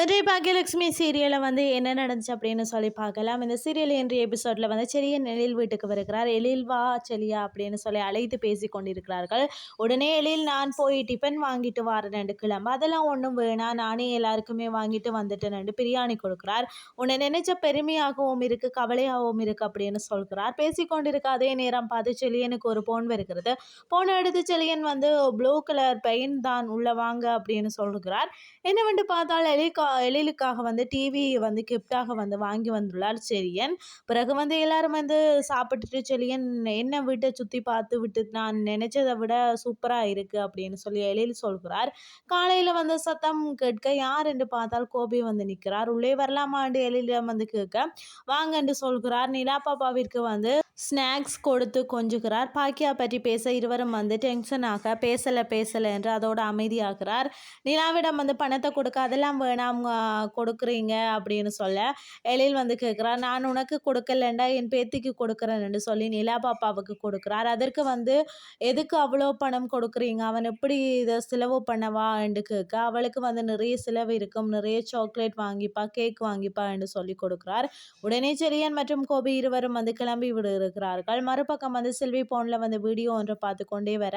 இன்றைய பாக்கியலட்சுமி சீரியலில் வந்து என்ன நடந்துச்சு அப்படின்னு சொல்லி பார்க்கலாம். இந்த சீரியல் இன்றைய எபிசோடில் வந்து செலியன் எழில் வீட்டுக்கு வருகிறார். எழில் வா செலியா அப்படின்னு சொல்லி அழைத்து பேசி கொண்டிருக்கிறார்கள். உடனே எழில் நான் போய் டிஃபன் வாங்கிட்டு வரேன் ரெண்டு கிளம்ப அதெல்லாம் ஒன்றும் வேணாம் நானே எல்லாருக்குமே வாங்கிட்டு வந்துட்டேன். ரெண்டு பிரியாணி கொடுக்குறார். உன்னை நினைச்ச பெருமையாகவும் இருக்குது கவலையாகவும் இருக்குது அப்படின்னு சொல்கிறார். பேசி கொண்டிருக்க அதே நேரம் பார்த்து செலியனுக்கு ஒரு போன் வருகிறது. போன் எடுத்து செலியன் வந்து ப்ளூ கலர் பெயிண்ட் தான் உள்ளே வாங்க அப்படின்னு சொல்கிறார். என்னவென்று பார்த்தால் எழில் எழிலுக்காக வந்து டிவி வந்து கிஃப்டாக வந்து வாங்கி வந்துள்ளார் செழியன். பிறகு வந்து எல்லாரும் வந்து சாப்பிட்டுட்டு செழியன் என்ன வீட்டை சுற்றி பார்த்து விட்டு நான் நினைச்சதை விட சூப்பராக இருக்குது அப்படின்னு சொல்லி எழில் சொல்கிறார். காலையில் வந்து சத்தம் கேட்க யார் என்று பார்த்தால் கோபி வந்து நிற்கிறார். உள்ளே வரலாமாண்டு எழிலிடம் வந்து கேட்க வாங்க என்று சொல்கிறார். நிலா பாப்பாவிற்கு வந்து ஸ்நாக்ஸ் கொடுத்து கொஞ்சுகிறார். பாக்கியா பற்றி பேச இருவரும் வந்து டென்ஷனாக பேசலை பேசலை என்று அதோட அமைதியாகிறார். நிலாவிடம் வந்து பணத்தை கொடுக்க அதெல்லாம் வேணாம். அவங்க கொடுக்குறீங்க அப்படின்னு சொல்ல எழில் வந்து கேட்குறா நான் உனக்கு கொடுக்கலண்டா என் பேத்திக்கு கொடுக்குறேன்னு சொல்லி நிலா பாப்பாவுக்கு கொடுக்குறார். அதற்கு வந்து எதுக்கு அவ்வளோ பணம் கொடுக்குறீங்க? அவன் எப்படி இதை செலவு பண்ணவா? என்று கேட்க அவளுக்கு வந்து நிறைய செலவு இருக்கும். நிறைய சாக்லேட் வாங்கிப்பா கேக் வாங்கிப்பா என்று சொல்லி கொடுக்குறார். உடனே செரியன் மற்றும் கோபி இருவரும் வந்து கிளம்பி விடு இருக்கிறார்கள். மறுபக்கம் வந்து செல்வி போனில் வந்து வீடியோ ஒன்று பார்த்து கொண்டே வர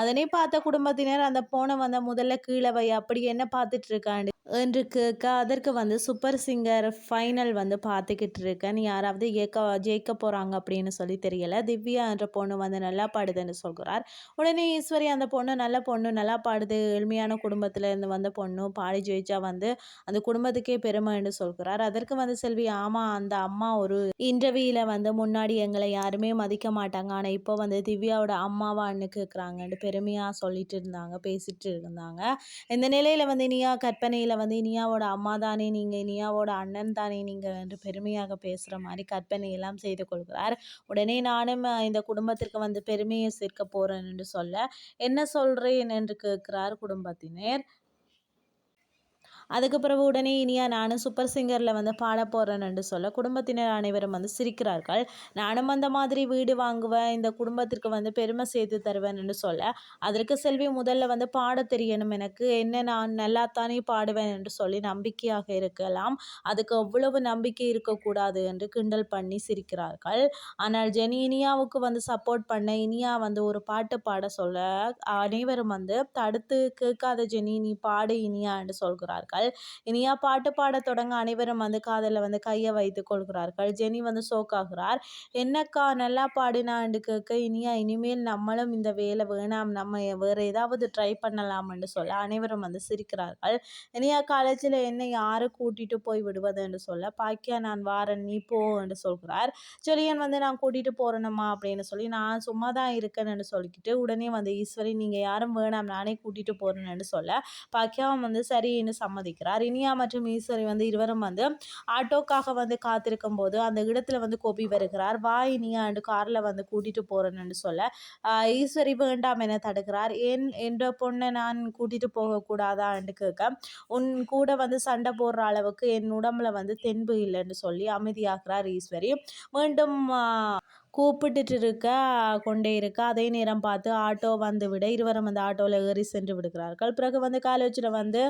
அதனை பார்த்த குடும்பத்தினர் அந்த போனை வந்து முதல்ல கீழே வை. அப்படி என்ன பார்த்துட்டு இருக்காண்டு என்று கேட்க அதற்கு வந்து சூப்பர் சிங்கர் ஃபைனல் வந்து பார்த்துக்கிட்டு இருக்கேன் யாராவது ஏக்க ஜெயிக்க போகிறாங்க அப்படின்னு சொல்லி தெரியலை. திவ்யா என்ற பொண்ணு வந்து நல்லா பாடுதுன்னு சொல்கிறார். உடனே ஈஸ்வரி அந்த பொண்ணு நல்ல பொண்ணு நல்லா பாடுது. எளிமையான குடும்பத்தில் இருந்து வந்த பொண்ணு. பாடி ஜெயிச்சா வந்து அந்த குடும்பத்துக்கே பெருமை என்று சொல்கிறார். அதற்கு வந்து செல்வி ஆமாம் அந்த அம்மா ஒரு இன்டர்வியூவில் வந்து முன்னாடி எங்களை யாருமே மதிக்க மாட்டாங்க. ஆனால் இப்போ வந்து திவ்யாவோட அம்மாவான்னு கேட்குறாங்கன்ட்டு பெருமையாக சொல்லிட்டு இருந்தாங்க பேசிட்டு இருந்தாங்க. இந்த நிலையில் வந்து இனியா கற்பனையில் வந்து இனியாவோட அம்மா தானே நீங்கள் இனியாவோட அண்ணன் தானே நீங்கள் என்று பெருமையாக பேசுகிற மாதிரி கற்பனையெல்லாம் செய்து கொள்கிறார். உடனே நானும் இந்த குடும்பத்திற்கு வந்து பெருமையை சேர்க்க போகிறேன் என்று சொல்ல என்ன சொல்கிறேன் என்று கேட்கிறார் குடும்பத்தினர். அதுக்கு பிறகு உடனே இனியா நானும் சூப்பர் சிங்கரில் வந்து பாட போகிறேன்னு சொல்ல குடும்பத்தினர் அனைவரும் வந்து சிரிக்கிறார்கள். நானும் அந்த மாதிரி வீடு வாங்குவேன் இந்த குடும்பத்திற்கு வந்து பெருமை சேர்த்து தருவேன்னு சொல்ல அதற்கு செல்வி முதல்ல வந்து பாட தெரியணும் எனக்கு. என்ன நான் நல்லாத்தானே பாடுவேன் என்று சொல்லி நம்பிக்கையாக இருக்கலாம். அதுக்கு அவ்வளவு நம்பிக்கை இருக்கக்கூடாது என்று கிண்டல் பண்ணி சிரிக்கிறார்கள். ஆனால் ஜெனி இனியாவுக்கு வந்து சப்போர்ட் பண்ண இனியா வந்து ஒரு பாட்டு பாட சொல்ல அனைவரும் வந்து தடுத்து கேட்காத ஜெனி நீ பாடு இனியா என்று சொல்கிறார்கள். கொள்கிறார்கள். இனியா பாட்டு பாட தொடங்க அனைவரும் வந்து காதலில் வந்து கையை வைத்து கொள்கிறார்கள். ஜெனி வந்து சோக்காகிறார் என்னக்கா நல்லா பாடினான்னு கேட்க இனியா இனிமேல் நம்மளும் இந்த வேலை வேணாம். நம்ம வேறு ஏதாவது ட்ரை பண்ணலாம்னு சொல்ல அனைவரும் வந்து சிரிக்கிறார்கள். இனியா காலேஜில் என்னை யாரை கூட்டிட்டு போய் விடுவது? என்று சொல்ல பாக்கியா நான் வாரன். நீ போ என்று சொல்கிறார். ஜொலியன் வந்து நான் கூட்டிட்டு போறேனம்மா அப்படின்னு சொல்லி நான் சும்மா தான் இருக்கேன்னு சொல்லிக்கிட்டு உடனே வந்து ஈஸ்வரி நீங்கள் யாரும் வேணாம். நானே கூட்டிட்டு போறேன்னு சொல்ல பாக்கியாவும் வந்து சரின்னு சம்மதி வைக்கிறார் இனியா மற்றும் ஈஸ்வரி வந்து இருவரும் வந்து ஆட்டோக்காக வந்து காத்திருக்கும் போது அந்த இடத்துல வந்து கோபி வருகிறார். வா இனியா என்று காரில் வந்து கூட்டிட்டு போறேன்னு சொல்ல ஈஸ்வரி வேண்டாம் என தடுக்கிறார். ஏன் என்ற பொண்ணை நான் கூட்டிட்டு போகக்கூடாதா என்று கேட்க உன் கூட வந்து சண்டை போடுற அளவுக்கு என் உடம்புல வந்து தென்பு இல்லைன்னு சொல்லி அமைதியாகிறார் ஈஸ்வரி. மீண்டும் கூப்பிட்டுட்டு இருக்க கொண்டே இருக்க அதே நேரம் பார்த்து ஆட்டோ வந்து விட இருவரும் அந்த ஆட்டோவில் ஏறி சென்று விடுகிறார்கள். பிறகு வந்து காலேஜில் வந்து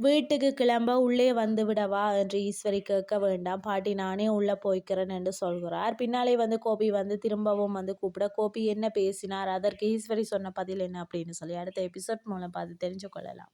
வீட்டுக்கு கிளம்ப உள்ளே வந்து விடவா என்று ஈஸ்வரி கேட்க வேண்டாம். பாட்டி நானே உள்ளே போய்க்கிறேன் என்று சொல்கிறார். பின்னாலே வந்து கோபி வந்து திரும்பவும் வந்து கூப்பிட கோபி என்ன பேசினார்? அதற்கு ஈஸ்வரி சொன்ன பதில் என்ன? அப்படின்னு சொல்லி அடுத்த எபிசோட் மூலம் பார்த்து தெரிஞ்சு கொள்ளலாம்.